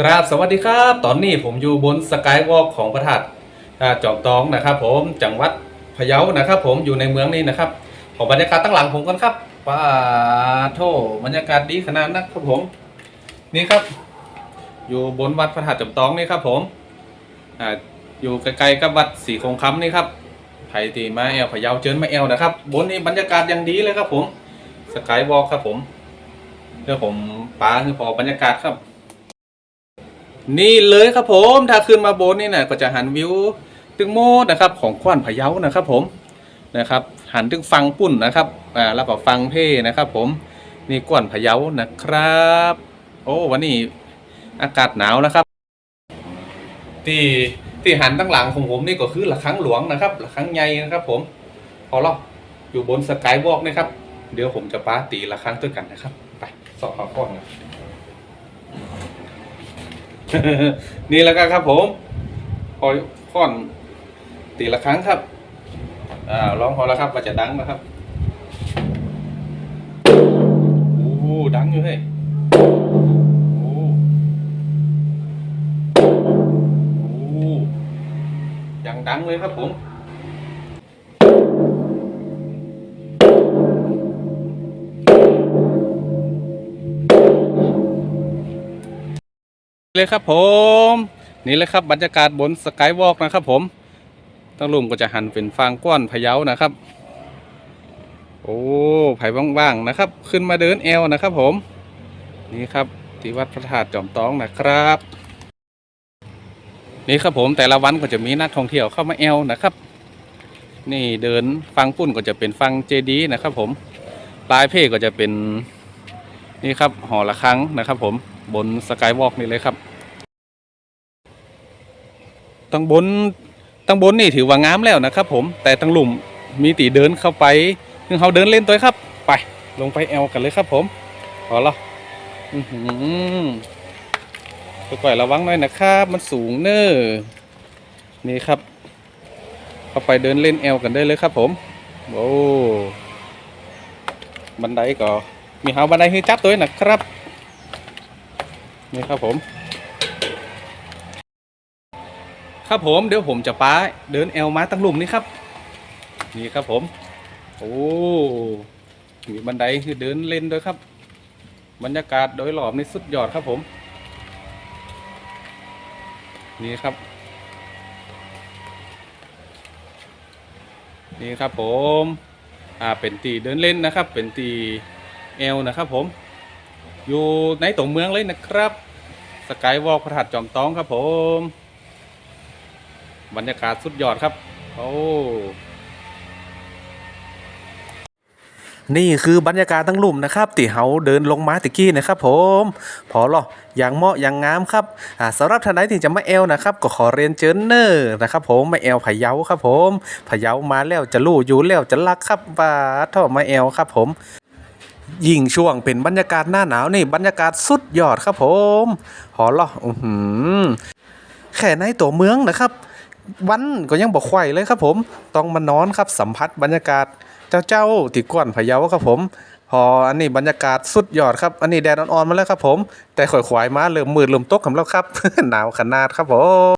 กราบสวัสดีครับ ตอนนี้ผมอยู่บนสกายวอล์กของพระธาตุจอมตองนะครับ ผมจังหวัดพะเยานะครับ ผมอยู่ในเมืองนี้นะครับ ขอบรรยากาศตั้งหลังผมกันครับป้าโทบรรยากาศดีขนาดนักครับผม นี่ครับ อยู่บนวัดพระธาตุจอมตองนี่ครับ ผมออยู่ใกล้ๆกับวัดสีคงคำนี่ครับไผ่ตีมาแอลพะเยาเจิญมาแอลนะครับ บนนี้บรรยากาศยังดีเลยครับ ผมสกายวอล์กครับผมเดี๋ยวผมป้าคือพอบรรยากาศครับ นี่เลยครับผมถ้าขึ้นมาบนนี่นะก็จะหันวิวตึงโมดนะครับ ของขวัญพะเยานะครับผมนะครับหันถึงฟังปุ่นนะครับอ่าแล้วก็ฟังเพ่นะครับ ผมนี่กวนพะเยานะครับ โอ้วันนี้อากาศหนาวนะครับที่ที่หันตั้งหลังของผมนี่ก็คือระฆังหลวงนะครับระฆังใหญ่นะครับผมพอเราอยู่บนสกายวอล์กนะครับ เดี๋ยวผมจะปาตีระฆังด้วยกันนะครับ ไปสอบข้อข้อนนะ นี่แล้วกันครับผมพอค่อนตีละครั้งครับอ่าร้องพอแล้วครับว่าจะดังนะครับโอ้ดังอยู่เฮ้ยโอ้โอ้ยังดังเลยครับผม เลยครับผมนี่เลยครับบรรยากาศบนสกายวอล์กนะครับผมตั้งลุมก็จะหันเป็นฟางก้อนพะเยานะครับ โอ้ไผ่ว่างๆนะครับ ขึ้นมาเดินแอลนะครับผม นี่ครับที่วัดพระธาตุจอมตองนะครับ นี่ครับผมแต่ละวันก็จะมีนักท่องเที่ยวเข้ามาแอลนะครับ นี่เดินฟังปุ่นก็จะเป็นฟังเจดีย์นะครับผมปลายเพก็จะเป็น นี่ครับหอละครั้งนะครับ ผมบนสกายวอล์กนี่เลยครับตั้งบนตั้งบนนี่ถือว่างามแล้วนะครับ ผมแต่ตั้งหลุมมีตีเดินเข้าไปคือเขาเดินเล่นตัวครับ ไป ลงไปแอลกันเลยครับ ผมพอแล้วอือหือก่อยระวังหน่อยนะครับ มันสูงเน้อนี่ครับ เข้าไปเดินเล่นแอลกันได้เลยครับ ผม โอ้บันไดก็ มีเฮาบันไดให้จับตัวนะครับ นี่ครับผม ครับผมเดี๋ยวผมจะป้าเดินแอลมาตั้งหลุมนี่ครับ นี่ครับผม โอ้มีบันไดคือเดินเล่นด้วยครับ บรรยากาศโดยรอบนี่สุดยอดครับผม นี่ครับ นี่ครับผม อ่าเป็นตีเดินเล่นนะครับ เป็นตี เอลนะครับผม อยู่ในตัวเมืองเลยนะครับ สกายวอล์กพระธาตุจอมตองครับผม บรรยากาศสุดยอดครับ โอ้นี่คือบรรยากาศตั้งลุ่มนะครับตีเฮาเดินลงมาตะกี้นะครับผมพอหรออย่างเหมาะอย่างงามครับอ่าสำหรับท่านใดที่จะมาแอลนะครับก็ขอเรียนเชิญเนอร์นะครับผมมาแอลพะเยาครับผมพะเยามาแล้วจะลู่อยู่แล้วจะรักครับบาท่อมาแอลครับผม ยิ่งช่วงเป็นบรรยากาศหน้าหนาวนี่บรรยากาศสุดยอดครับผม หอหรออือหือแค่ในตัวเมืองนะครับ วันก็ยังบอกไข่เลยครับผม ต้องมานอนครับสัมผัสบรรยากาศเจ้าเจ้าๆที่ก้อนพะเยาครับผม พออันนี้บรรยากาศสุดยอดครับ อันนี้แดดอ่อนๆมาแล้วครับผม แต่ข่อยๆมาเริ่มมืดเริ่มตกคำแล้วครับ หนาวขนาดครับผม